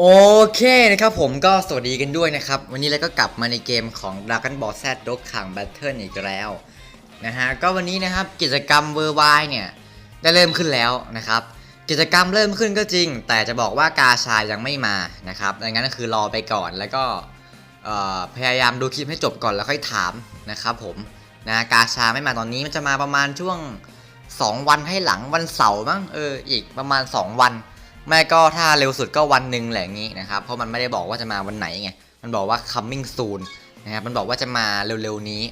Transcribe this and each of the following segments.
โอเคนะครับผมก็สวัสดีกันด้วยนะครับ วันนี้เราก็กลับมาในเกมของ Dragon Ball Z ดกขัง Battle อีกแล้วนะฮะก็วันนี้นะครับกิจกรรมเวอร์ไวเนี่ยได้เริ่มขึ้นแล้วนะครับ กิจกรรมเริ่มขึ้นก็จริง แต่จะบอกว่ากาชายังไม่มานะครับดังนั้นก็คือรอไปก่อนแล้วก็พยายามดูคลิปให้จบก่อนแล้วค่อยถามนะครับผมนะกาชาไม่มาตอนนี้มันจะมาประมาณช่วง 2 วันให้หลังวันเสาร์มั้งเอออีกประมาณ 2 วัน ไม่ก็ถ้าเร็วสุดก็วันหนึ่งแหละอย่างนี้นะครับ เพราะมันไม่ได้บอกว่าจะมาวันไหนไง มันบอกว่า coming soon นะครับ มันบอกว่าจะมาเร็วๆนี้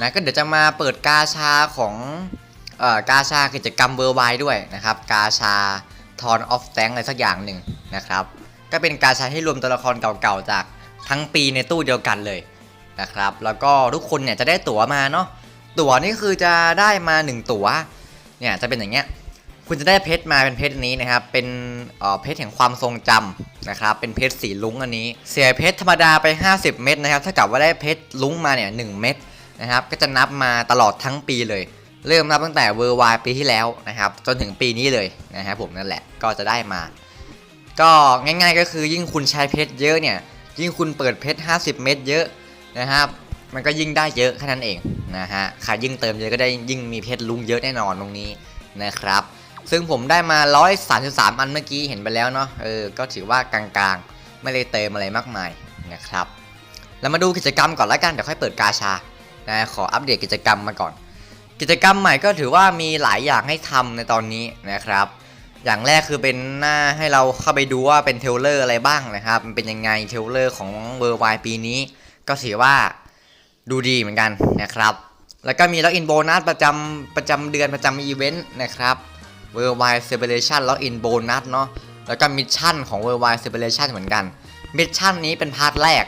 นะ ก็เดี๋ยวจะมาเปิดกาชาของเอ่อกาชากิจกรรมเบอร์ไวด้วยนะครับ กาชาทอนออฟแ n งอะไรสักอย่างหนึ่งนะครับ ก็เป็นกาชาที่รวมตัวละครเก่าๆจากทั้งปีในตู้เดียวกันเลยนะครับ แล้วก็ทุกคนเนี่ยจะได้ตั๋วมาเนาะ ตั๋วนี่คือจะได้มา 1 ตั๋ว เนี่ยจะเป็นอย่างเงี้ย คุณจะได้เพชรมาเป็นเพชรนี้นะครับ เป็นเพชรแห่งความทรงจำนะครับ เป็นเพชรสีลุ้งอันนี้ เสียเพชรธรรมดาไป 50 เม็ดนะครับ ถ้ากับว่าได้เพชรลุ้งมาเนี่ยหเม็ดนะครับ ก็จะนับมาตลอดทั้งปีเลย เริ่มนับตั้งแต่เวอร์วปีที่แล้วนะครับ จนถึงปีนี้เลยนะครับผมนั่นแหละ ก็จะได้มา ก็ง่าย ๆ ก็คือยิ่งคุณใช้เพชรเยอะเนี่ย ยิ่งคุณเปิดเพชร50 เม็ดเยอะนะครับ มันก็ยิ่งได้เยอะแค่นั้นเองนะฮะ ใครยิ่งเติมเยอะก็ได้ยิ่งมีเพชรลุ้งเยอะแน่นอนตรงนี้นะครับ ซึ่งผมได้มา 133 อันเมื่อกี้เห็นไปแล้วเนาะเออก็ถือว่ากลางๆ ไม่ได้เติมอะไรมากมายนะครับเรามาดูกิจกรรมก่อนละกันเดี๋ยวค่อยเปิดกาชานะขออัปเดตกิจกรรมมาก่อน กิจกรรมใหม่ก็ถือว่ามีหลายอย่างให้ทำในตอนนี้นะครับ อย่างแรกคือเป็นหน้าให้เราเข้าไปดูว่าเป็นเทเลอร์อะไรบ้างนะครับมันเป็นยังไงเทเลอร์ของเวอร์ไวปีนี้ ก็ถือว่าดูดีเหมือนกันนะครับ แล้วก็มีล็อกอินโบนัสประจำประจำเดือนประจำอีเวนต์นะครับ Worldwide Celebration ล็อกอินโบนัสเนาะแล้วก็มิชชั่นของ Worldwide Celebration เหมือนกันมิชชั่นนี้เป็นพาร์ทแรก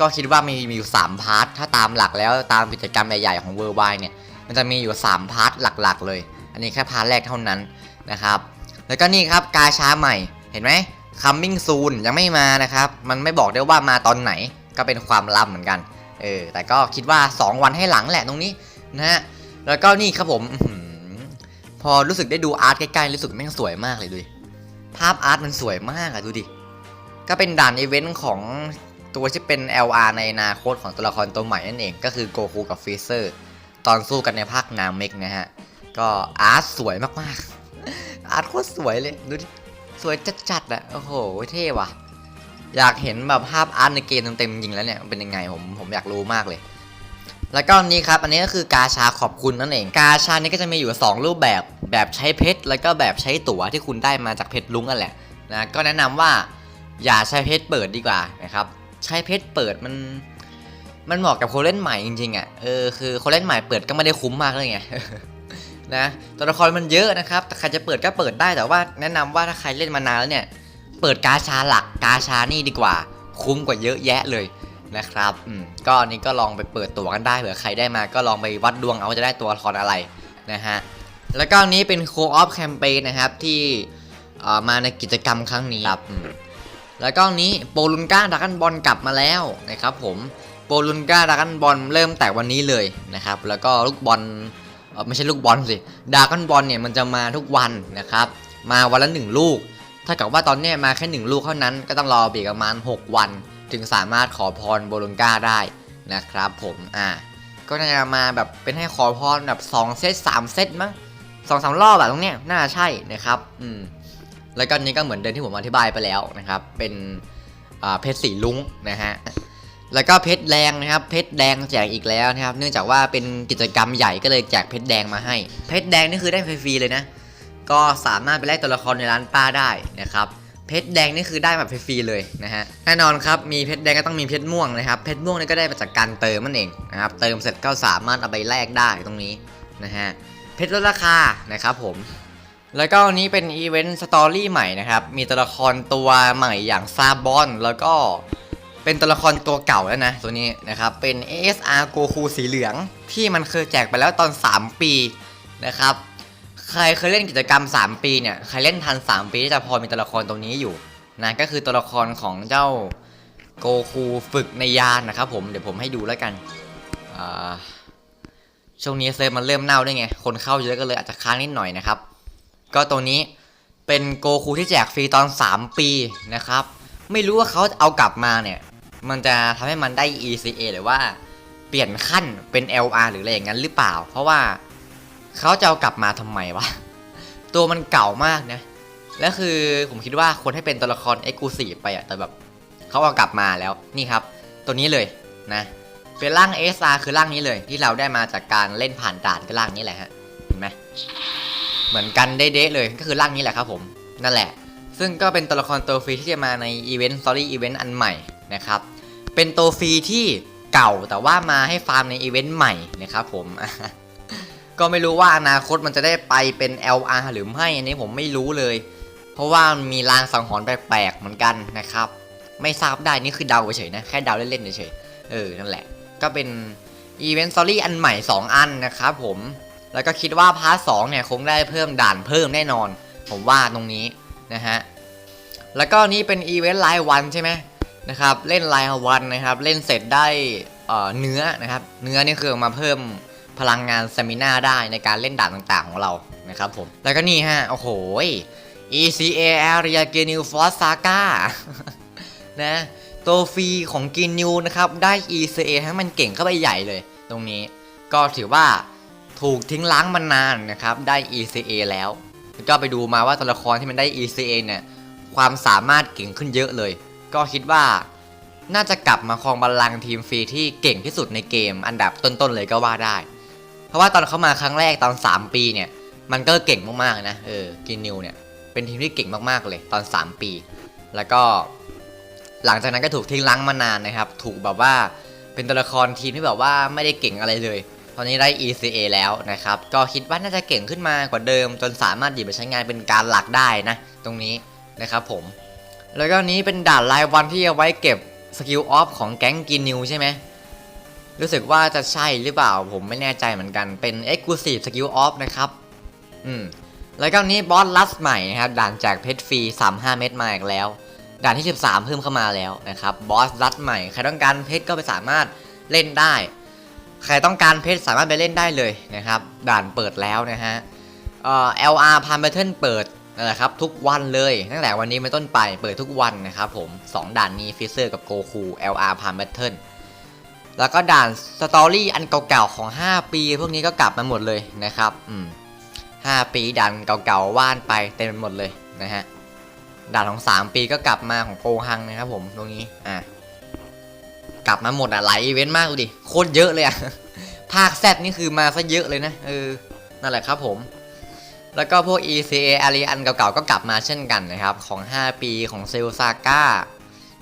ก็คิดว่ามีมีอยู่3พาร์ทถ้าตามหลักแล้วตามกิจกรรมใหญ่ๆของ Worldwide เนี่ยมันจะมีอยู่3พาร์ทหลักๆ เลย อันนี้แค่พาร์ทแรกเท่านั้นนะครับแล้วก็นี่ครับกาชาใหม่เห็นไหม coming soon ยังไม่มานะครับ มันไม่บอกได้ว่ามาตอนไหนก็เป็นความลับเหมือนกัน เออ แต่ก็คิดว่า 2 วันให้หลังแหละตรงนี้นะฮะ แล้วก็นี่ครับผม พอรู้สึกได้ดูอาร์ตใกล้ๆรู้สึกแม่งสวยมากเลยดูดิภาพอาร์ตมันสวยมากอะดูดิก็เป็นด่านอีเวนต์ของตัวที่เป็น LR ในอนาคตของตัวละครตัวใหม่นั่นเองก็คือโกคูกับฟรีเซอร์ตอนสู้กันในภาคนาเมกนะฮะ ก็อาร์ตสวยมากๆ อาร์ตโคตรสวยเลยดูดิสวยจัดๆอะโอ้โหเท่ว่ะ อยากเห็นแบบภาพอาร์ตในเกมเต็มๆจริงแล้วเนี่ยเป็นยังไงผมผมอยากรู้มากเลย แล้วก็นี้ครับอันนี้ก็คือกาชาขอบคุณนั่นเอง กาชานี้ก็จะมีอยู่ 2 รูปแบบแบบใช้เพชรแล้วก็แบบใช้ตั๋วที่คุณได้มาจากเพชรลุงนั่นแหละนะก็แนะนำว่าอย่าใช้เพชรเปิดดีกว่านะครับใช้เพชรเปิดมันมันเหมาะกับคนเล่นใหม่จริงๆอะเออคือคนเล่นใหม่เปิดก็ไม่ได้คุ้มมากเลยไงนะตัวละครมันเยอะนะครับแต่ใครจะเปิดก็เปิดได้แต่ว่าแนะนำว่าถ้าใครเล่นมานานแล้วเนี่ย เปิดกาชาหลักกาชานี่ดีกว่า คุ้มกว่าเยอะแยะเลย นะครับอืมก็อันนี้ก็ลองไปเปิดตัวกันได้เผื่อใครได้มาก็ลองไปวัดดวงเอาว่าจะได้ตัวละครอะไรนะฮะแล้วก็อันนี้เป็นโคออฟแคมเปญนะครับที่เอ่อมาในกิจกรรมครั้งนี้ครับอืมแล้วก็อันนี้โปลุนก้าดักันบอลกลับมาแล้วนะครับผมโปลุนก้าดักันบอลเริ่มแต่วันนี้เลยนะครับแล้วก็ลูกบอลเอ่อไม่ใช่ลูกบอลสิดากันบอลเนี่ยมันจะมาทุกวันนะครับมาวันละหนึ่งลูก ถ้ากับว่าตอนเนี้ยมาแค่หนึ่งลูกเท่านั้นก็ต้องรออีกประมาณ 6 วัน ถึงสามารถขอพรโบลนก้าได้นะครับผมอ่าก็น่าจะมาแบบเป็นให้ขอพรแบบ 2 เซต3 เซตมั้งสองสามรอบแบบตรงเนี้ยน่าใช่นะครับอืมแล้วก็นี้ก็เหมือนเดิมที่ผมอธิบายไปแล้วนะครับ เป็นอ่าเพชรสีลุ้งนะฮะแล้วก็เพชรแดงนะครับ เพชรแดงแจกอีกแล้วนะครับ เนื่องจากว่าเป็นกิจกรรมใหญ่ก็เลยแจกเพชรแดงมาให้ เพชรแดงนี่คือได้ฟรีเลยนะ ก็สามารถไปไล่ตัวละครในร้านป้าได้นะครับ เพชรแดงนี่คือได้แบบฟรีๆเลยนะฮะแน่นอนครับมีเพชรแดงก็ต้องมีเพชรม่วงนะครับเพชรม่วงนี่ก็ได้มาจากการเติมนั่นเองนะครับเติมเสร็จก็สามารถเอาไปแลกได้ตรงนี้นะฮะเพชรลดราคานะครับผมแล้วก็อันนี้เป็นอีเวนต์สตอรี่ใหม่นะครับ มีตัวละครตัวใหม่อย่างซาบอน แล้วก็เป็นตัวละครตัวเก่าแล้วนะ ตัวนี้นะครับ เป็น ASR โกคูสีเหลือง ที่มันเคยแจกไปแล้วตอน 3 ปีนะครับ ใครเคยเล่นกิจกรรม 3 ปีเนี่ย ใครเล่นทัน 3 ปีจะพอมีตัวละครตรงนี้อยู่นะก็คือตัวละครของเจ้าโกคูฝึกในยานนะครับผมเดี๋ยวผมให้ดูแล้วกันช่วงนี้เซิร์ฟมันเริ่มเน่าด้วยไง คนเข้าเยอะก็เลยอาจจะค้างนิดหน่อยนะครับ ก็ตัวนี้เป็นโกคูที่แจกฟรีตอน 3 ปีนะครับ ไม่รู้ว่าเขาเอากลับมาเนี่ย มันจะทำให้มันได้ ECA หรือว่าเปลี่ยนขั้นเป็น LR หรืออะไรอย่างนั้นหรือเปล่า เพราะว่า เขาจะเอากลับมาทำไมวะ ตัวมันเก่ามากนะ และคือผมคิดว่าควรให้เป็นตัวละคร e x c l u s i v e ไปอะแต่แบบเขาเอากลับมาแล้วนี่ครับ ตัวนี้เลยนะเป็นร่าง SR คือร่างนี้เลย ที่เราได้มาจากการเล่นผ่านด่านก็ร่างนี้แหละฮะเห็นไหมเหมือนกันเด๊ะเลยก็คือร่างนี้แหละครับผมนั่นแหละ ซึ่งก็เป็นตัวละครตัวฟรีที่จะมาในอีเวนต์สตอรี่อีเวนต์อันใหม่นะครับเป็นตัวฟรีที่เก่าแต่ว่ามาให้ฟาร์มในอีเวนต์ใหม่นะครับผม ก็ไม่รู้ว่าอนาคตมันจะได้ไปเป็น LR หรือไม่อันนี้ผมไม่รู้เลย เพราะว่ามีลางสังหรณ์แปลกๆเหมือนกันนะครับ ไม่ทราบได้นี่คือเดาเฉยนะแค่เดาเล่นๆเฉยเออนั่นแหละ ก็เป็นอีเวนต์สตอรี่อันใหม่ 2 อันนะครับผมแล้วก็คิดว่าพาร์ทสเนี่ยคงได้เพิ่มด่านเพิ่มแน่นอน ผมว่าตรงนี้นะฮะแล้วก็นี่เป็นอีเวนต์รายวันใช่ไหมนะครับเล่นรายวันนะครับ เล่นเสร็จได้เอ่อเนื้อนะครับ เนื้อนี่คือมาเพิ่ม พลังงานสมินาได้ในการเล่นด่านต่างๆของเรานะครับผม แล้วก็นี่ฮะ โอ้โห ECA Area g e n e w Force Saga นะตัวฟรีของกินนิวนะครับ ได้ ECA ให้มันเก่งเข้าไปใหญ่เลย ตรงนี้ก็ถือว่าถูกทิ้งล้างมานานนะครับ ได้ ECA แล้วแล้ว ก็ไปดูมาว่าตัวละครที่มันได้ ECA เนี่ย ความสามารถเก่งขึ้นเยอะเลย ก็คิดว่าน่าจะกลับมาครองบัลลังก์ทีมฟรีที่เก่งที่สุดในเกม อันดับต้นๆเลยก็ว่าได้ เพราะว่าตอนเขามาครั้งแรกตอน 3 ปีเนี่ย มันก็เก่งมากๆนะเออกินนิวเนี่ยเป็นทีมที่เก่งมากๆเลยตอน 3 ปี แล้วก็ หลังจากนั้นก็ถูกทิ้งล้างมานานนะครับ ถูกแบบว่าเป็นตัวละครทีมที่แบบว่าไม่ได้เก่งอะไรเลย ตอนนี้ได้ ECA แล้วนะครับ ก็คิดว่าน่าจะเก่งขึ้นมากว่าเดิม จนสามารถหยิบไปใช้งานเป็นการหลักได้นะ ตรงนี้นะครับผม แล้วก็นี้เป็นด่านรายวันที่เอาไว้เก็บสกิลออฟของแก๊งกินนิวใช่ไหม รู้สึกว่าจะใช่หรือเปล่าผมไม่แน่ใจเหมือนกันเป็น Exclusive Skill Off นะครับ อืม แล้วก็นี้บอสลัสใหม่นะครับ ด่านแจกเพชรฟรี 35 เม็ดมาอีกแล้ว ด่านที่ 13 เพิ่มเข้ามาแล้วนะครับบอสลัสใหม่ ใครต้องการเพชรก็ไปสามารถเล่นได้ ใครต้องการเพชรสามารถไปเล่นได้เลยนะครับ ด่านเปิดแล้วนะฮะเอ่อ LR พาร์เมเทิลเปิดนะครับทุกวันเลยตั้งแต่วันนี้เป็นต้นไปเปิดทุกวันนะครับผม 2 ด่านนี้ฟิเซอร์กับโกคู LR พาร์เมเทิล แล้วก็ด่านสตอรี่อันเก่าๆของ 5 ปี พวกนี้ก็กลับมาหมดเลยนะครับอืม5ปีด่านเก่าๆว่านไปเต็มไปหมดเลยนะฮะด่านของ 3 ปีก็กลับมาของโกฮังนะครับผมตรงนี้อะกลับมาหมดอะหลายอีเวนต์มากดูดิโคตรเยอะเลยอะภาคแซดนี่คือมาซะเยอะเลยนะเออนั่นแหละครับผม แล้วก็พวก ECA อารีอันเก่าๆก็กลับมาเช่นกันนะครับ ของ 5 ปีของเซลซาก้า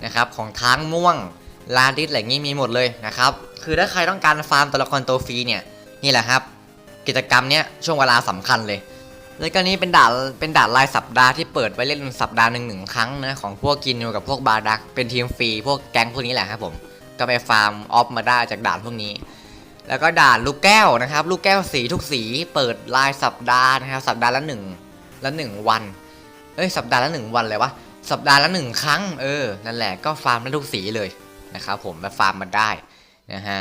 นะครับของค้างม่วง ลาดิสอะไรงี้มีหมดเลยนะครับ คือถ้าใครต้องการฟาร์มตัวละครตัวฟรีเนี่ยนี่แหละครับ กิจกรรมเนี้ยช่วงเวลาสำคัญเลย แล้วก็นี้เป็นด่านเป็นด่านรายสัปดาห์ที่เปิดไว้เล่นสัปดาห์หนึ่งหนึ่งครั้งนะของพวกกินอยู่กับพวกบาร์ดัก เป็นทีมฟรีพวกแก๊งพวกนี้แหละครับผมก็ไปฟาร์มออฟมาได้จากด่านพวกนี้ แล้วก็ด่านลูกแก้วนะครับ ลูกแก้วสีทุกสีเปิดรายสัปดาห์นะครับสัปดาห์ละหนึ่งละหนึ่งวันเอ้ยสัปดาห์ละหนึ่งวันเลยวะสัปดาห์ละหนึ่งครั้ง เออ นั่นแหละก็ฟาร์มได้ทุกสีเลย นะครับผมไปฟาร์มมาได้นะฮะ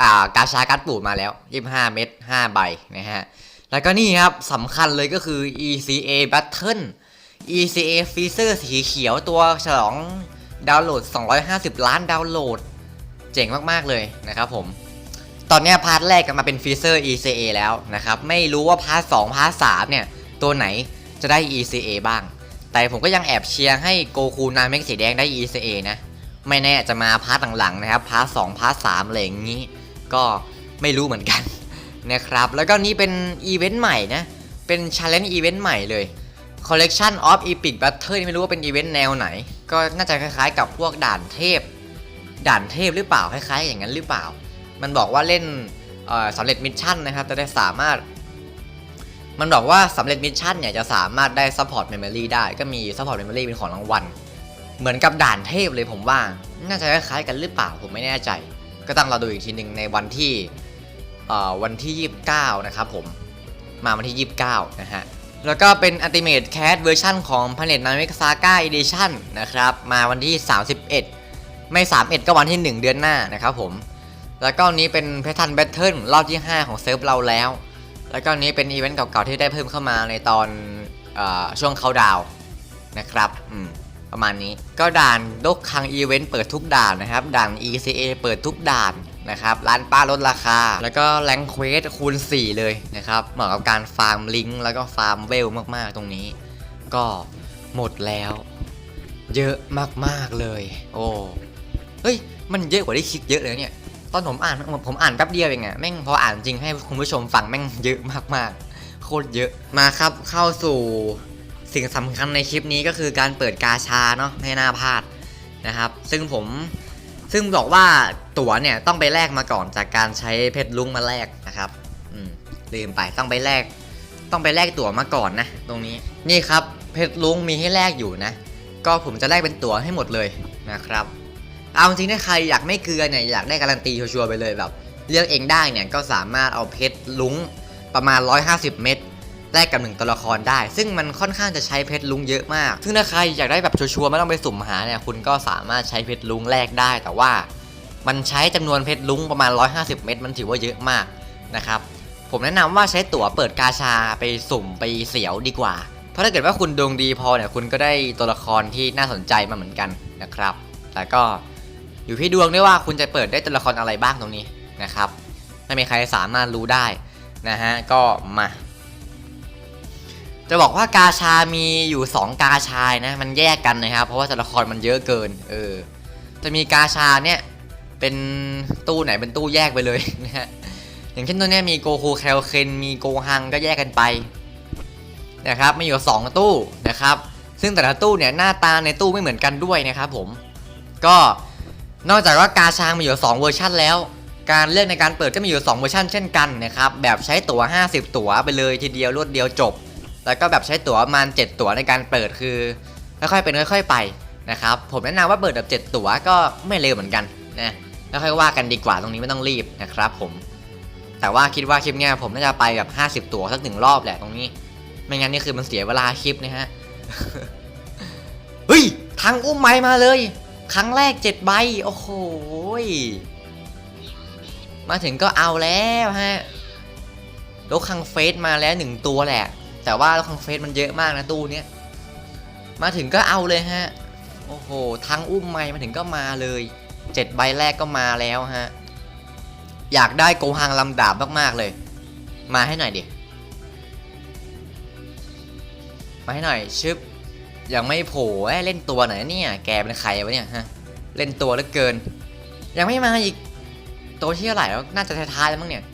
กากาชาการ์ดปูดมาแล้ว 25 เม็ด5ใบนะฮะ แล้วก็นี่ครับสำคัญเลยก็คือ ECA Battle ECA Freezer สีเขียวตัวฉลองดาวน์โหลด 250 ล้านดาวน์โหลด เจ๋งมาก ๆ เลยนะครับผม ตอนนี้พาร์ทแรกกันมาเป็นฟีเซอร์ ECA แล้วนะครับ ไม่รู้ว่าพาร์ท2พาร์ท3เนี่ย ตัวไหนจะได้ ECA บ้าง แต่ผมก็ยังแอบเชียร์ให้โกคูนาเมกสีแดงได้ ECA นะ ไม่แน่จะมาพาร์ทหลังๆนะครับพาร์ท2พาร์ท3อะไรอย่างนี้ ก็ไม่รู้เหมือนกันนะครับ แล้วก็นี่เป็นอีเวนต์ใหม่นะ เป็น Challenge อีเวนต์ใหม่เลย Collection of Epic Battle ไม่รู้ว่าเป็นอีเวนต์แนวไหน ก็น่าจะคล้ายๆ กับพวกด่านเทพ ด่านเทพหรือเปล่าคล้ายๆ อย่างนั้นหรือเปล่า มันบอกว่าเล่นสำเร็จมิชชั่นนะครับจะได้สามารถ มันบอกว่าสำเร็จมิชชั่นเนี่ยจะสามารถได้ซัพพอร์ตเมมโมรีได้ก็มีซัพพอร์ตเมมโมรีเป็นของรางวัล เหมือนกับด่านเทพเลยผมว่า น่าจะคล้ายๆกันหรือเปล่าผมไม่แน่ใจ ก็ต้องเราดูอีกทีหนึ่งในวันที่เอ่อวันที่ 29 นะครับผม มาวันที่ 29 นะฮะ แล้วก็เป็น Ultimate Cat เวอร์ชันของ Planet Namek Saga Edition นะครับ มาวันที่ 31 ไม่ 31 ก็วันที่ 1 เดือนหน้านะครับผม แล้วก็นี้เป็นเพทันแบทเทิลรอบที่ 5 ของเซิร์ฟเราแล้ว แล้วก็นี้เป็นอีเวนต์เก่าๆ ที่ได้เพิ่มเข้ามาในตอนอช่วงเขาดาวนะครับ อืม ประมาณนี้ ก็ด่านดกคังอีเวนต์เปิดทุกด่านนะครับ ด่าน ECA เปิดทุกด่านนะครับ ร้านป้าลดราคา แล้วก็แรงเควสคูณ 4 เลยนะครับ เหมาะกับการฟาร์มลิงก์แล้วก็ฟาร์มเวลมากๆตรงนี้ ก็หมดแล้ว เยอะมากๆเลย โอ้ เฮ้ย มันเยอะกว่าที่คิดเยอะเลยเนี่ย ตอนผมอ่านผมอ่านแป๊บเดียวเองอะแม่งพออ่านจริงให้คุณผู้ชมฟังแม่งเยอะมากๆ โคตรเยอะ มาครับเข้าสู่ สิ่งสำคัญในคลิปนี้ก็คือการเปิดกาชาเนาะให้หน้าพลาดนะครับ ซึ่งผมซึ่งบอกว่าตั๋วเนี่ยต้องไปแลกมาก่อนจากการใช้เพชรลุงมาแลกนะครับอืมลืมไปต้องไปแลกต้องไปแลกตั๋วมาก่อนนะ ตรงนี้นี่ครับเพชรลุงมีให้แลกอยู่นะ ก็ผมจะแลกเป็นตั๋วให้หมดเลยนะครับ เอาจริงๆถ้าใครอยากไม่เกลือเนี่ยอยากได้การันตีชัวร์ๆไปเลยแบบเลือกเองได้เนี่ยก็สามารถเอาเพชรลุงประมาณ 150 เม็ด แลกกับหนึ่งตัวละครได้ ซึ่งมันค่อนข้างจะใช้เพชรลุงเยอะมาก ซึ่งถ้าใครอยากได้แบบชัวร์ๆไม่ต้องไปสุ่มหาเนี่ยคุณก็สามารถใช้เพชรลุงแลกได้ แต่ว่ามันใช้จำนวนเพชรลุงประมาณ 150 เม็ดมันถือว่าเยอะมากนะครับผมแนะนำว่าใช้ตั๋วเปิดกาชาไปสุ่มไปเสียวดีกว่า เพราะถ้าเกิดว่าคุณดวงดีพอเนี่ยคุณก็ได้ตัวละครที่น่าสนใจมาเหมือนกันนะครับ แต่ก็อยู่ที่ดวงด้วยว่าคุณจะเปิดได้ตัวละครอะไรบ้างตรงนี้นะครับ ไม่มีใครสามารถรู้ได้นะฮะ ก็มา จะบอกว่ากาชามีอยู่ 2 กาชายนะ มันแยกกันนะครับ เพราะว่าตัวละครมันเยอะเกิน เออ จะมีกาชาเนี่ยเป็นตู้ไหนเป็นตู้แยกไปเลยนะฮะ อย่างเช่นตัวเนี้ยมีโกคูแคลเคนมีโกฮังก็แยกกันไปนะครับมีอยู่สองตู้นะครับ ซึ่งแต่ละตู้เนี่ยหน้าตาในตู้ไม่เหมือนกันด้วยนะครับผม ก็นอกจากว่ากาชามีอยู่ 2 เวอร์ชันแล้ว การเลือกในการเปิดก็มีอยู่ 2 เวอร์ชันเช่นกันนะครับ แบบใช้ตั๋ว 50 ตั๋วไปเลยทีเดียวรวดเดียวจบ แล้วก็แบบใช้ตั๋วประมาณ 7 ตั๋วในการเปิดคือค่อยๆเป็นค่อย ๆ ไปนะครับผมแนะนำว่าเปิดแบบ7ตั๋วก็ไม่เร็วเหมือนกันนะแล้วค่อยว่ากันดีกว่าตรงนี้ไม่ต้องรีบนะครับผม แต่ว่าคิดว่าคลิปเนี้ยผมน่าจะไปแบบ 50 ตั๋วสักหนึ่งรอบแหละตรงนี้ ไม่งั้นนี่คือมันเสียเวลาคลิปนะฮะเฮ้ยทางอุ้มไม้มาเลย ครั้งแรกเจ็ดใบโอ้โหมาถึงก็เอาแล้วฮะรถคังเฟสมาแล้วหนึ่งตัวแหละ แต่ว่ารถคังเฟสมันเยอะมากนะตู้เนี้ยมาถึงก็เอาเลยฮะ โอ้โห ทั้งอุ้มไม้มาถึงก็มาเลยเจ็ดใบแรกก็มาแล้วฮะ อยากได้โกฮังลำดาบมากๆเลย มาให้หน่อยดิ มาให้หน่อยชึบ ยังไม่โผล่เอ้ยเล่นตัวไหนเนี่ย แกเป็นใครวะเนี่ยฮะ เล่นตัวเหลือเกิน ยังไม่มาอีก ตัวที่เท่าไหร่แล้ว น่าจะท้ายๆแล้วมั้งเนี่ย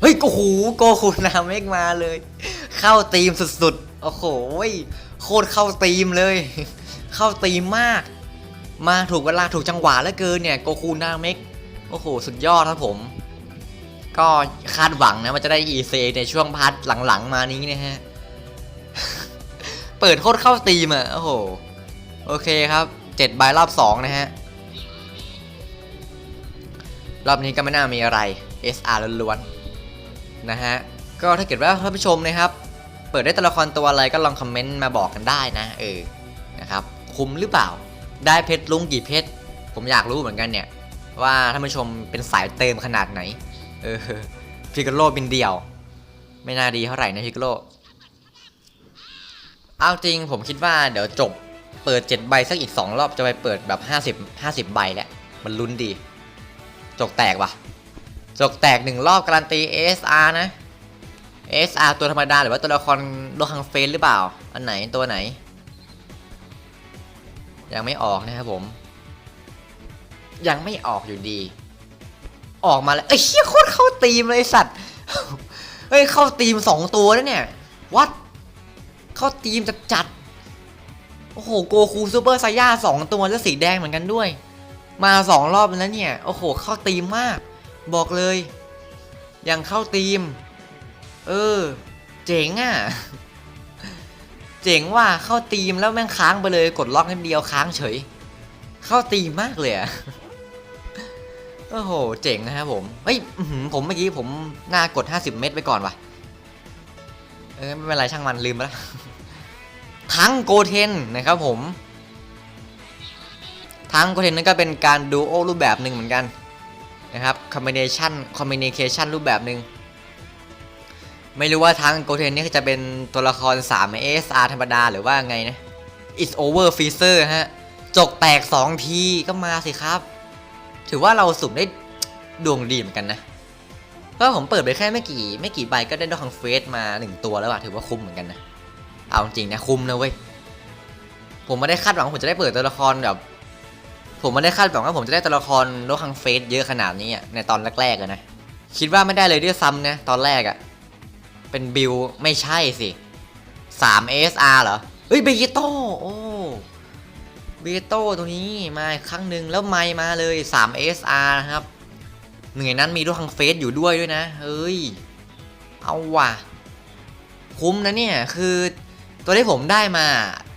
เฮ้ยโอ้โหโกคูนาเมกมาเลย เข้าตีมสุดๆ โอ้โหโคตรเข้าตีมเลย เข้าตีมมาก มาถูกเวลาถูกจังหวะเหลือเกินเนี่ยโกคูนาเมกโอ้โห สุดยอดครับผม ก็คาดหวังนะว่าจะได้ EC ในช่วงพาร์ทหลังๆ มานี้นะฮะ เปิดโคตรเข้าตีมอะ โอ้โห โอเคครับเจ็ดใบรอบสองนะฮะ รอบนี้ก็ไม่น่ามีอะไร SR ล้วนๆ นะฮะ ก็ถ้าเกิดว่าท่านผู้ชมนะครับ เปิดได้ตัวละครตัวอะไรก็ลองคอมเมนต์มาบอกกันได้นะ เออ นะครับ คุ้มหรือเปล่า ได้เพชรลุงกี่เพชร ผมอยากรู้เหมือนกันเนี่ย ว่าท่านผู้ชมเป็นสายเติมขนาดไหน เออ พิกโลบินเดียว ไม่น่าดีเท่าไหร่นะพิกโลเอาจริงผมคิดว่าเดี๋ยวจบเปิด 7 ใบสักอีก 2 รอบจะไปเปิดแบบ 50 50 ใบแล้ว มันลุ้นดี จกแตกว่ะ จกแตก1รอบการันตี SR นะ SR ตัวธรรมดาหรือว่าตัวละครโลคังเฟนหรือเปล่า อันไหนตัวไหน ยังไม่ออกนะครับผม ยังไม่ออกอยู่ดี ออกมาแล้ว เอ้ยเหี้ยโคตรเข้าตีมเลยสัตว์ เฮ้ยเข้าตีม2ตัวแล้วเนี่ย วัด เข้าทีมจัดจัด โอ้โหโกคูซูเปอร์ไซย่าสองตัวแล้วสีแดงเหมือนกันด้วย มาสองรอบแล้วเนี่ย โอ้โห เข้าทีมมาก บอกเลย อยังเข้าทีม เออ เจ๋งอะ เจ๋งว่าเข้าทีมแล้วแม่งค้างไปเลย กดล็อกนิดเดียวค้างเฉย เข้าทีมมากเลยอะโอ้โห เจ๋งนะครับผมเฮ้ยผมเมื่อกี้ผมหน้ากด 50 เม็ดไปก่อนว่ะ เออ ไม่เป็นไรช่างมันลืมไปแล้วทั้งโกเทนนะครับผม ทั้งโกเทนนั่นก็เป็นการดูโอรูปแบบหนึ่งเหมือนกัน นะครับคอมบิเนชันคอมบิเนเคชันรูปแบบหนึ่งไม่รู้ว่าทั้งโกเทนนี่จะเป็นตัวละคร3 SR ธรรมดาหรือว่าไงนะ is over freezer ฮะ จกแตก 2 ทีก็มาสิครับ ถือว่าเราสุ่มได้ดวงดีเหมือนกันนะเพราะผมเปิดไปแค่ไม่กี่ ไม่กี่ใบก็ได้ดอกคังเฟสมา 1 ตัวแล้วอะถือว่าคุ้มเหมือนกันนะ เอาจริงนะคุ้มนะเว้ย ผมไม่ได้คาดหวังว่าผมจะได้เปิดตัวละครแบบ ผมไม่ได้คาดหวังว่าผมจะได้ตัวละครโลคังเฟสเยอะขนาดนี้อะในตอนแรกๆนะ คิดว่าไม่ได้เลยด้วยซ้ำนะตอนแรกอะเป็นบิลไม่ใช่สิ3 ASR เหรอ เฮ้ยเบกิโตโอ้เบกิโตตัวนี้มาครั้งหนึ่งแล้วไม่มาเลย3 ASR นะครับหนึ่งในนั้นมีด้วยคังเฟสอยู่ด้วยด้วยนะ เฮ้ย เอาว่ะ คุ้มนะเนี่ยคือตัวที่ผมได้มา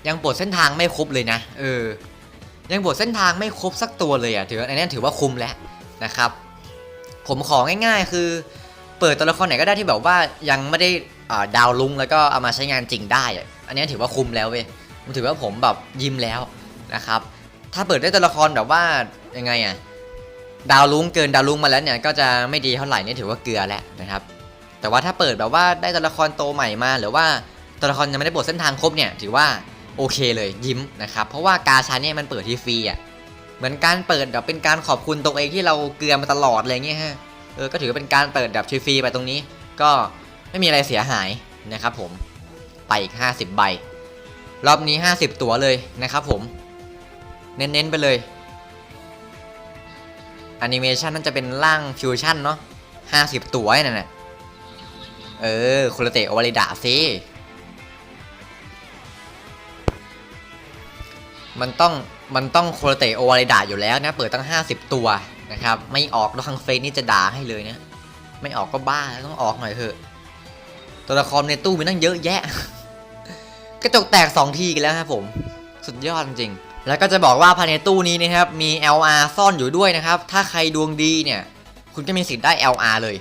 ยังปลดเส้นทางไม่ครบเลยนะ เออ ยังปลดเส้นทางไม่ครบสักตัวเลยอะถือว่าอันนี้ถือว่าคุ้มแล้วนะครับ ผมของ่ายๆ คือ เปิดตัวละครไหนก็ได้ที่แบบว่ายังไม่ได้ดาวลุงแล้วก็เอามาใช้งานจริงได้อะอันนี้ถือว่าคุ้มแล้วเว้ยผมถือว่าผมแบบยิ้มแล้วนะครับ ถ้าเปิดได้ตัวละครแบบว่ายังไงอะดาวลุงเกินดาวลุงมาแล้วเนี่ยก็จะไม่ดีเท่าไหร่นี่ถือว่าเกลือแล้วนะครับ แต่ว่าถ้าเปิดแบบว่าได้ตัวละครโตใหม่มา หรือว่าตัวละครยังไม่ได้บทเส้นทางครบเนี่ยถือว่า โอเคเลยยิ้มนะครับ เพราะว่ากาชาเนี่ยมันเปิดที่ฟรีอะเหมือนการเปิดแบบเป็นการขอบคุณตัวเองที่เราเกลือมาตลอดอะไรเงี้ยฮะเออก็ถือว่าเป็นการเปิดแบบฟรีไปตรงนี้ ก็ไม่มีอะไรเสียหายนะครับผมไปอีก 50 ใบ รอบนี้ 50 ตั๋วเลยนะครับผม เน้นๆไปเลยแอนิเมชันนั่นจะเป็นร่างฟิวชั่นเนาะ50 ตั๋วนั่นน่ะเออ คุรเตะโอวาริดะซิ มันต้องมันต้องโครเตโอวาริดะอยู่แล้วนะเปิดตั้ง 50 ตัวนะครับไม่ออกด้วทางเฟซนี่จะด่าให้เลยนะไม่ออกก็บ้าต้องออกหน่อยเถอะ ตัวละครในตู้มีตั้งเยอะแยะ กระจกแตก 2 ทีกันแล้วครับผมสุดยอดจริง แล้วก็จะบอกว่าภายในตู้นี้นะครับมี LR ซ่อนอยู่ด้วยนะครับ ถ้าใครดวงดีเนี่ย คุณจะมีสิทธิ์ได้ LR เลย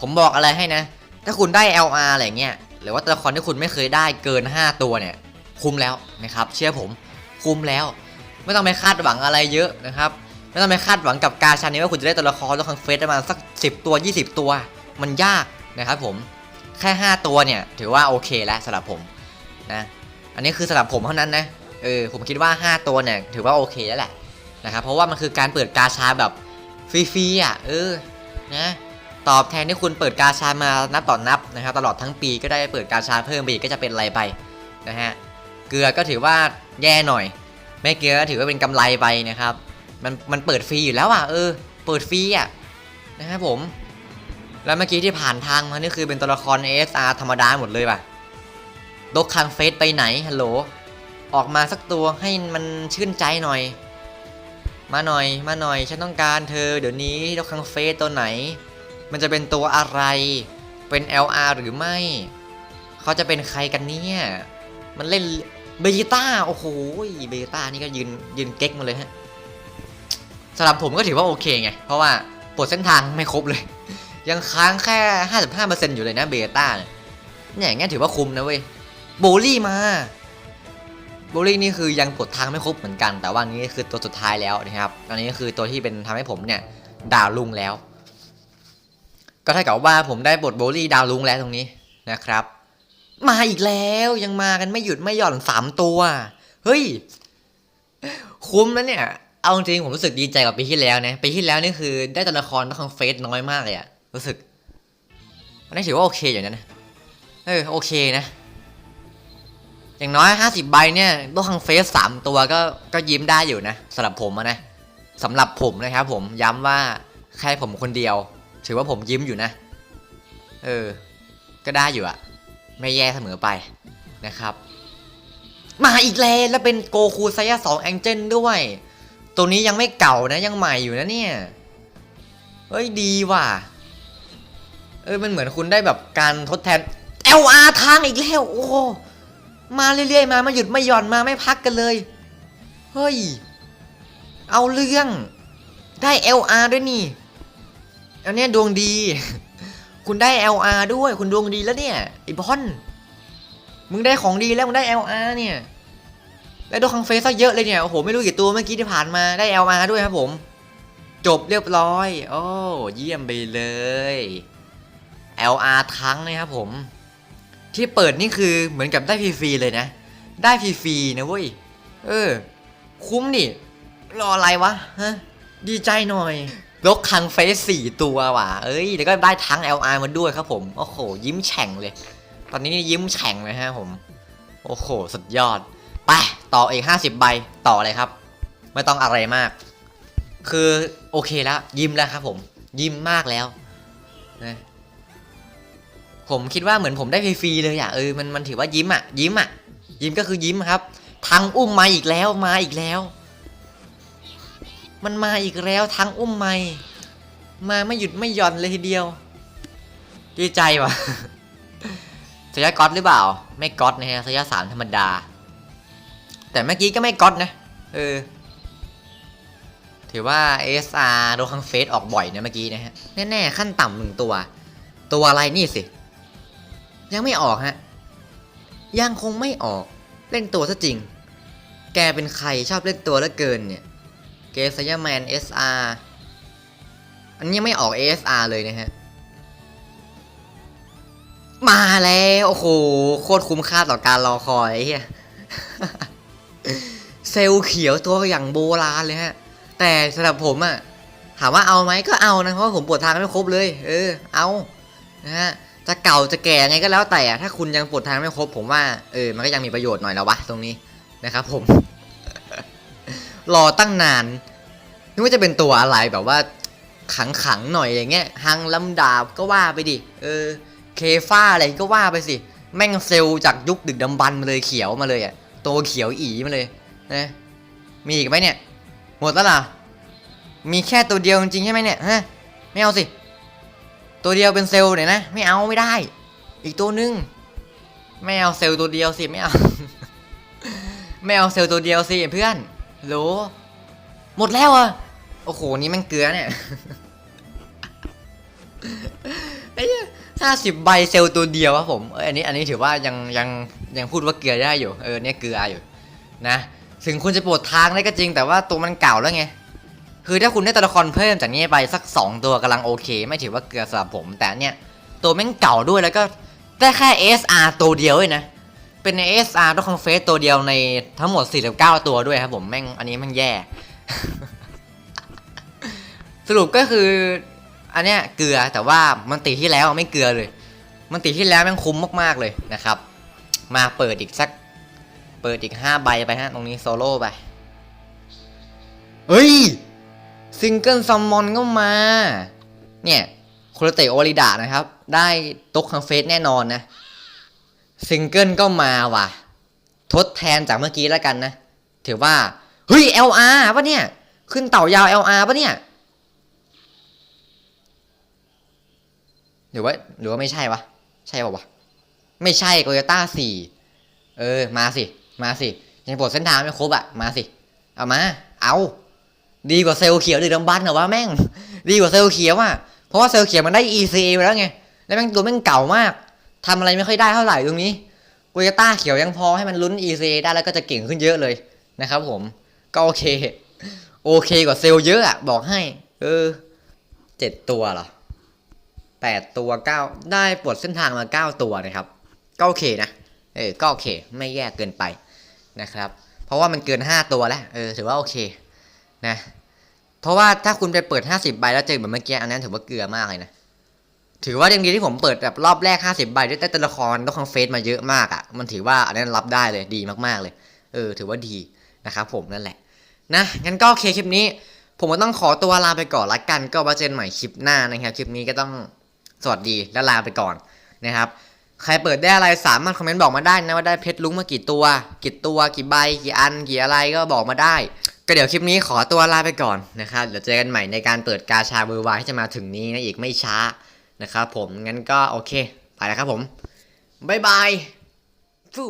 ผมบอกอะไรให้นะ ถ้าคุณได้ LR อะไรเงี้ยหรือว่าตัวละครที่คุณไม่เคยได้เกิน 5 ตัวเนี่ย คุ้มแล้วนะครับ เชื่อผม คุ้มแล้ว ไม่ต้องไปคาดหวังอะไรเยอะนะครับไม่ต้องไปคาดหวังกับการชันนี้ว่าคุณจะได้ตัวละครตัวคังเฟสได้มาณสัก 10 ตัว 20 ตัว มันยากนะครับผมแค่ 5 ตัวเนี่ย ถือว่าโอเคแล้วสำหรับผมนะอันนี้คือสำหรับผมเท่านั้นนะเออผมคิดว่า 5 ตัวเนี่ยถือว่าโอเคแล้วแหละนะครับเพราะว่ามันคือการเปิดกาชาแบบฟรีๆอะเออนะตอบแทนที่คุณเปิดกาชามานับต่อนนับนะครับตลอดทั้งปีก็ได้เปิดกาชาเพิ่มไปอีกก็จะเป็นอะไรไปนะฮะ เกลือก็ถือว่าแย่หน่อย ไม่เกลือก็ถือว่าเป็นกำไรไปนะครับ มันมันเปิดฟรีอยู่แล้วอะเออ เปิดฟรีอะนะครับผม แล้วเมื่อกี้ที่ผ่านทางมานี่คือเป็นตัวละคร ASR ธรรมดาหมดเลยป่ะดกคังเฟสไปไหนฮัลโหลออกมาสักตัวให้มันชื่นใจหน่อย มาหน่อยมาหน่อยฉันต้องการเธอ เดี๋ยวนี้ดกคังเฟสตัวไหน มันจะเป็นตัวอะไร เป็น LR หรือไม่ เขาจะเป็นใครกันเนี่ย มันเล่น เบต้าโอ้โหเบต้านี่ก็ยืนยืนเก๊กมาเลยฮะสำหรับผมก็ถือว่าโอเคไง เพราะว่าปลดเส้นทางไม่ครบเลย ยังค้างแค่ 55%อยู่เลยนะเบต้าเนี่ยเนี่ยอย่างเงี้ยถือว่าคุ้มนะเว้ยโบลี่มาโบลี่นี่คือยังปลดทางไม่ครบเหมือนกัน แต่ว่านี้คือตัวสุดท้ายแล้วนะครับ อันนี้คือตัวที่เป็นทำให้ผมเนี่ยดาวลุงแล้ว ก็เท่ากับว่าผมได้บทโบลี่ดาวลุงแล้วตรงนี้นะครับ มาอีกแล้วยังมากันไม่หยุดไม่หย่อนสามตัว เฮ้ย คุ้มนะเนี่ย เอาจริงผมรู้สึกดีใจกว่าปีที่แล้วนะปีที่แล้วนี่คือได้ตัวละครต้งของเฟสน้อยมากเลยอะรู้สึกอันนี้ถือว่าโอเคอยู่นะนะเออโอเคนะ อย่างน้อย50ใบเนี่ยต้องทางเฟสสามตัวก็ก็ยิ้มได้อยู่นะสำหรับผมนะสำหรับผมนะครับผมย้ำว่าแค่ผมคนเดียว ถือว่าผมยิ้มอยู่นะ เออ ก็ได้อยู่อะ ไม่แย่เสมอไปนะครับ มาอีกแล้วแล้วเป็นโกคูไซยะสองแองเจิลด้วย ตัวนี้ยังไม่เก่านะยังใหม่อยู่นะเนี่ย เฮ้ยดีว่ะ เออมันเหมือนคุณได้แบบการทดแทน LR ทางอีกแล้ว โอ้มาเรื่อยๆมาไม่หยุดไม่หย่อนมาไม่พักกันเลย เฮ้ย เอาเรื่องได้ LR ด้วยนี่ อันนี้ดวงดี คุณได้ LR ด้วยคุณดวงดีแล้วเนี่ยไอ้บอลมึงได้ของดีแล้วมึงได้ LR เนี่ยและดวงคังเฟสซะเยอะเลยเนี่ยโอ้โหไม่รู้กี่ตัวเมื่อกี้ที่ผ่านมาได้ LR ด้วยครับผม จบเรียบร้อย โอ้เยี่ยมไปเลย LR ทั้งนะครับผม ที่เปิดนี่คือเหมือนกับได้ฟรีๆเลยนะ ได้ฟรีๆนะเว้ยเออ คุ้มดิรออะไรวะฮะดีใจหน่อย ลกคังเฟสสี่ตัวว่ะ เอ้ย แล้วก็ได้ทั้ง LR มาด้วยครับผม โอ้โห ยิ้มแฉ่งเลย ตอนนี้ยิ้มแฉ่งเลยฮะผม โอ้โห สุดยอด ไป ต่ออีก50ใบ ต่อเลยครับ ไม่ต้องอะไรมาก คือโอเคแล้ว ยิ้มแล้วครับผม ยิ้มมากแล้วนะผมคิดว่าเหมือนผมได้ฟรีเลยอะ เออ มัน มันถือว่ายิ้มอะ ยิ้มอะ ยิ้มก็คือยิ้มครับทางอุ้มมาอีกแล้ว มาอีกแล้ว มันมาอีกแล้วทางอุ้มไม่มาไม่หยุดไม่หย่อนเลยทีเดียว ดีใจว่ะสยะก๊อตหรือเปล่า ไม่ก๊อตนะฮะสยะสามธรรมดา แต่เมื่อกี้ก็ไม่ก๊อตนะ เออ ถือว่า SR โดนคังเฟสออกบ่อยนะเมื่อกี้นะฮะ แน่ๆ ขั้นต่ำหนึ่งตัว ตัวอะไรนี่สิ ยังไม่ออกฮะ ยังคงไม่ออก เล่นตัวซะจริง แกเป็นใครชอบเล่นตัวเหลือเกินเนี่ย เกสยาแมน SR อันนี้ยังไม่ออก ASR เลยนะฮะ มาแล้ว โอ้โห โคตรคุ้มค่าต่อการรอคอยเฮียเซลล์เขียวตัวอย่างโบราณเลยฮะ แต่สำหรับผมอะถามว่าเอาไหมก็เอานะ เพราะผมปวดทางไม่ครบเลย เออ เอานะฮะจะเก่าจะแก่ไงก็แล้วแต่อะถ้าคุณยังปวดทางไม่ครบ ผมว่าเออมันก็ยังมีประโยชน์หน่อยแล้ววะตรงนี้นะครับผมรอตั้งนาน นึกว่าจะเป็นตัวอะไรแบบว่าขังขังๆหน่อยอย่างเงี้ยฮังลำดาบก็ว่าไปดิ เออ เคฟ้าอะไรก็ว่าไปสิ แม่งเซลจากยุคดึกดำบรรพ์มาเลยเขียวมาเลยอะตัวเขียวอีมาเลยนะมีอีกไหมเนี่ย หมดแล้วล่ะ มีแค่ตัวเดียวจริงใช่ไหมเนี่ยฮะไม่เอาสิ ตัวเดียวเป็นเซลเนี่ยนะ ไม่เอาไม่ได้ อีกตัวนึงไม่เอาเซลตัวเดียวสิไม่เอาไม่เอาเซลตัวเดียวสิเพื่อนโหลหมดแล้วอะ โอ้โห นี่แมันเกลือเนี่ยไอ้ห้าสิบใบเซลล์ตัวเดียวครับผมเอยอันนี้อันนี้ถือว่ายังยังยังพูดว่าเกลือได้อยู่ เออเนี่ยเกลืออยู่นะ ถึงคุณจะปวดทางได้ก็จริง แต่ว่าตัวมันเก่าแล้วไง คือถ้าคุณได้ตัวละครเพิ่มจากนี้ไปสัก 2 ตัวกำลังโอเค ไม่ถือว่าเกลือสำหรับผม แต่เนี่ยตัวแม่งเก่าด้วยแล้วก็ได้แค่ SR ตัวเดียวเลยนะ เป็นใน SR ตัวคอนเฟสตัวเดียวในทั้งหมด 49 ตัวด้วยครับผมแม่งอันนี้แม่งแย่ สรุปก็คือ อันเนี้ยเกลือแต่ว่ามันติที่แล้วไม่เกลือเลย มันติที่แล้วม่งคุ้มมากๆเลยนะครับ มาเปิดอีกสัก เปิดอีก5ใบไปฮะตรงนี้โซโล่ไปเฮ้ยซิงเกิลซัมมอนก็มา เนี่ยโคโรเตโอริดานะครับ ได้ตกคังเฟสแน่นอนนะซิงเกิลก็มาว่ะ ทดแทนจากเมื่อกี้แล้วกันนะ ถือว่า เฮ้ย LR ปะเนี่ย ขึ้นเต่ายาว LR ปะเนี่ย หรือว่าหรือว่าไม่ใช่วะ ใช่ป่าวะ ไม่ใช่โตโยต้าสี่เออ มาสิ มาสิ ยังปลดเส้นทางไม่ครบอะมาสิ เอามา เอา ดีกว่าเซลล์เขียวหรือดำบันเหรอวะแม่ง ดีกว่าเซลล์เขียวอะ เพราะว่าเซลล์เขียวมันได้ ECA ไปแล้วไง แล้วแม่งตัวแม่งเก่ามากทำอะไรไม่ค่อยได้เท่าไหร่ตรงนี้โกุยต้าเขียวยังพอให้มันลุ้น ECA ได้แล้วก็จะเก่งขึ้นเยอะเลยนะครับผม ก็โอเค โอเคกว่าเซลล์เยอะอะ บอกให้ เออ เจ็ดตัวเหรอ แปดตัวเก้าได้ปลดเส้นทางมาเก้าตัวนะครับก็โอเคนะเออก็โอเค ไม่แย่เกินไปนะครับ เพราะว่ามันเกินห้าตัวแล้วเออถือว่าโอเคนะเพราะว่าถ้าคุณไปเปิด 50 ใบแล้วเจอแบบเมื่อกี้อันนั้นถือว่าเกลือมากเลยนะถือว่ายังดีที่ผมเปิดแบบรอบแรก 50 ใบด้แต่ตัวละครต้องคังเฟสมาเยอะมากอะ่ะ มันถือว่าอันนั้นรับได้เลยดีมากๆเลย เออ ถือว่าดีนะครับผมนั่นแหละนะงั้นก็โอเคคลิปนี้ ผมก็ต้องขอตัวลาไปก่อนละกัน ก็มาเจอกันใหม่คลิปหน้านะครับคลิปนี้ก็ต้อง สวัสดีและลาไปก่อนนะครับใครเปิดได้อะไรสามารถคอมเมนต์บอกมาได้นะว่าได้เพชรลุงมากี่ตัวกี่ตัวกี่ใบกี่อันกี่อะไรก็บอกมาได้ ก็เดี๋ยวคลิปนี้ขอตัวลาไปก่อนนะครับเดี๋ยวเจอกันใหม่ในการเปิดกาชาเบอร์วายที่จะมาถึงนี้นะอีกไม่ช้านะครับผมงั้นก็โอเค ไปแล้วครับผมบ๊ายบายฟู